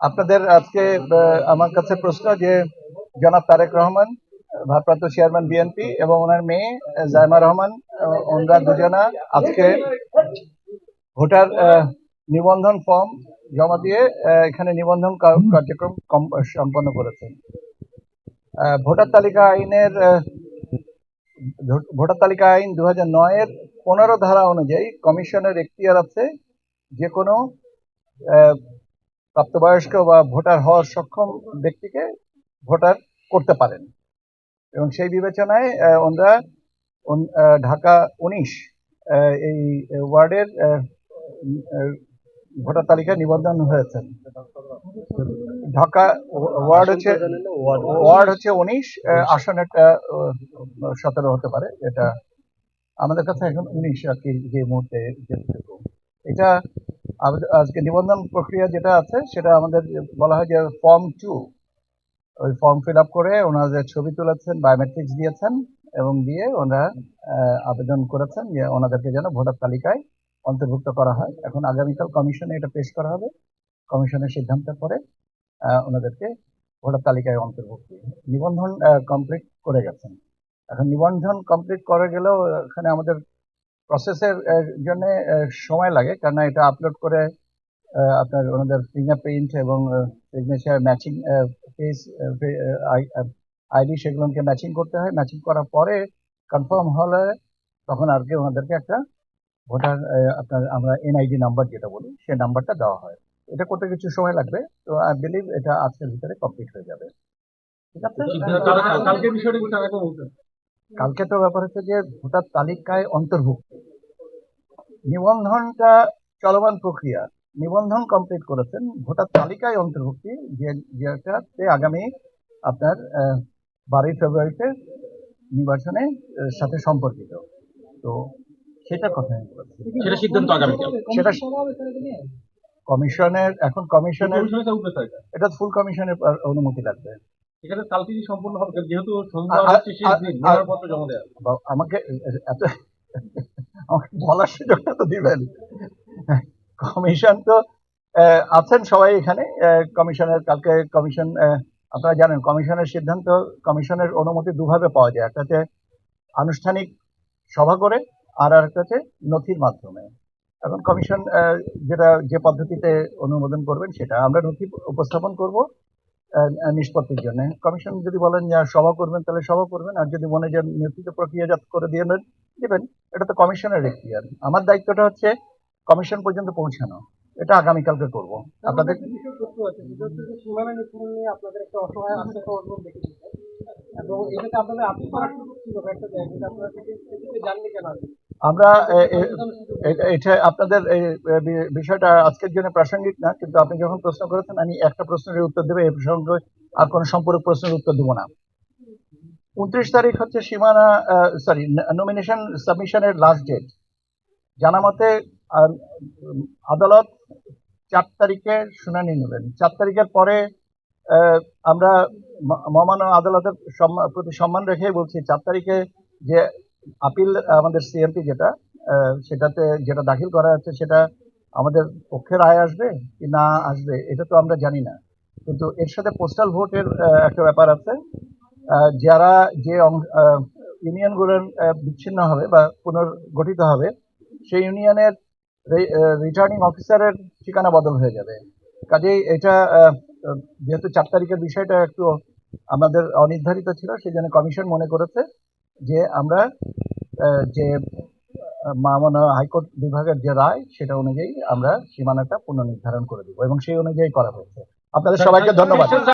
আপনাদের আজকে আমার কাছে প্রশ্ন যে জনাব তারেক রহমান, ভারপ্রাপ্ত চেয়ারম্যান বিএনপি এবং ওনার মেয়ে, জাইমা রহমান ওনারা দুজনা আজকে ভোটার নিবন্ধন ফর্ম জমা দিয়ে এখানে নিবন্ধন কার্যক্রম সম্পন্ন করেছেন। ভোটার তালিকা আইনের ভোটার তালিকা আইন দু হাজার নয়ের পনেরো ধারা অনুযায়ী কমিশনের এখতিয়ার আছে যে কোনো প্রাপ্তবয়স্ক বা ভোটার হওয়ার সক্ষম ব্যক্তিকে ভোটার করতে পারেন। এবং সেই বিবেচনায় ওনারা ঢাকা উনিশ এই ওয়ার্ডের ভোটার তালিকায় নিবন্ধন হয়েছেন ঢাকা ওয়ার্ড হচ্ছে ওয়ার্ড হচ্ছে উনিশ আসন একটা সতেরো হতে পারে। এটা আমাদের কাছে এখন উনিশ আর কি, যে মুহূর্তে এটা আজকে নিবন্ধন প্রক্রিয়া যেটা আছে, সেটা আমাদের বলা হয় যে ফর্ম টু ওই ফর্ম ফিল আপ করে ওনাদের ছবি তুলেছেন বায়োমেট্রিক্স দিয়েছেন এবং দিয়ে ওনারা আবেদন করেছেন যে ওনাদেরকে যেন ভোটার তালিকায় অন্তর্ভুক্ত করা হয়। এখন আগামীকাল কমিশনে এটা পেশ করা হবে। কমিশনের সিদ্ধান্তের পরে ওনাদেরকে ভোটার তালিকায় অন্তর্ভুক্তি। নিবন্ধন কমপ্লিট করে গেছেন। এখন নিবন্ধন কমপ্লিট করে গেলেও এখানে আমাদের প্রসেসের জন্য সময় লাগে। কেননা এটা আপলোড করে আপনার ওনাদের ফিঙ্গারপ্রিন্ট এবং সিগনেচার ম্যাচিং ফেস আইডি সেগুলোকে ম্যাচিং করতে হয়। ম্যাচিং করার পরে কনফার্ম হলে তখন আর কি ওনাদেরকে একটা ভোটার আপনার আমরা এনআইডি নাম্বার যেটা বলি সেই নাম্বারটা দেওয়া হয়। এটা করতে কিছু সময় লাগবে। তো আই বিলিভ এটা আজকের ভিতরে কমপ্লিট হয়ে যাবে। ঠিক আছে? কালকে তো ব্যাপার হচ্ছে যে ভোটার তালিকায় অন্তর্ভুক্ত। নিবন্ধনটা চলমান প্রক্রিয়া। নিবন্ধন কমপ্লিট করেছেন। ভোটার তালিকায় অন্তর্ভুক্তি যে যেটাতে আগামী আপনার আহ, বারোই ফেব্রুয়ারিতে নির্বাচনে আহ, সাথে সম্পর্কিত। তো সেটা কথা সেটা সিদ্ধান্ত আগামীকাল সেটা কমিশনের এখন কমিশনের এটা। ফুল কমিশনের অনুমতি লাগবে। কালকে সম্পূর্ণ হবে যেহেতু আমাকে এত আমাকে বলার সুযোগটা তো দিবেন। কমিশন তো আছেন সবাই এখানে কমিশনের, কালকে কমিশন আপনারা জানেন কমিশনের সিদ্ধান্ত, কমিশনের অনুমতি দুভাবে পাওয়া যায়। একটা হচ্ছে আনুষ্ঠানিক সভা করে, আর একটা হচ্ছে নথির মাধ্যমে। এখন কমিশন যেটা, যে পদ্ধতিতে অনুমোদন করবেন সেটা আমরা নথি উপস্থাপন করব। নিষ্পত্তির জন্য। কমিশন যদি বলেন যে সভা করবেন তাহলে সভা করবেন। আর যদি মনে যে নথিত প্রক্রিয়াজাত করে দিয়ে দিবেন এটা তো কমিশনের এখতিয়ার। আমার দায়িত্বটা হচ্ছে কমিশন পর্যন্ত পৌঁছানো। এটা আগামীকালকে করব। আপনাদের এবং আপনাদের আপিল করার সুযোগ ছিল একটা কিন্তু আপনারা জাননি কেন? আমরা এটা আপনাদের বিষয়টা আজকের জন্য প্রাসঙ্গিক না, কিন্তু আপনি যখন প্রশ্ন করেছেন, আমি একটা প্রশ্নের উত্তর দেবো এই প্রসঙ্গে আর কোনো সম্পূরক প্রশ্নের উত্তর দেবো না। উনত্রিশ তারিখ হচ্ছে সীমানা সরি নমিনেশন সাবমিশনের লাস্ট ডেট জানা মতে আদালত চার তারিখে শুনানি নেবেন। চার তারিখের পরে আমরা মহামান্য আদালতের প্রতি সম্মান রেখে বলছি, চার তারিখে যে আপিল, আমাদের সিএমপি যেটা সেটাতে যেটা দাখিল করা হচ্ছে সেটা আমাদের পক্ষে রায় আসবে কি না আসবে, এটা তো আমরা জানি না। কিন্তু এর সাথে পোস্টাল ভোটের একটা ব্যাপার আছে। যারা যে ইউনিয়নগুলোর বিচ্ছিন্ন হবে বা পুনর্গঠিত হবে, সেই ইউনিয়নের রিটার্নিং অফিসারের ঠিকানা বদল হয়ে যাবে। কাজেই এটা যেহেতু চার তারিখের বিষয়টা একটু আমাদের অনির্ধারিত ছিল সেই জন্য কমিশন মনে করেছে। যে আমরা যে মামানা হাইকোর্ট বিভাগের যে রায় সেটা অনুযায়ী আমরা সীমানাটা পুনর্নির্ধারণ করে দিব এবং সেই অনুযায়ী করা হয়েছে। আপনাদের সবাইকে ধন্যবাদ।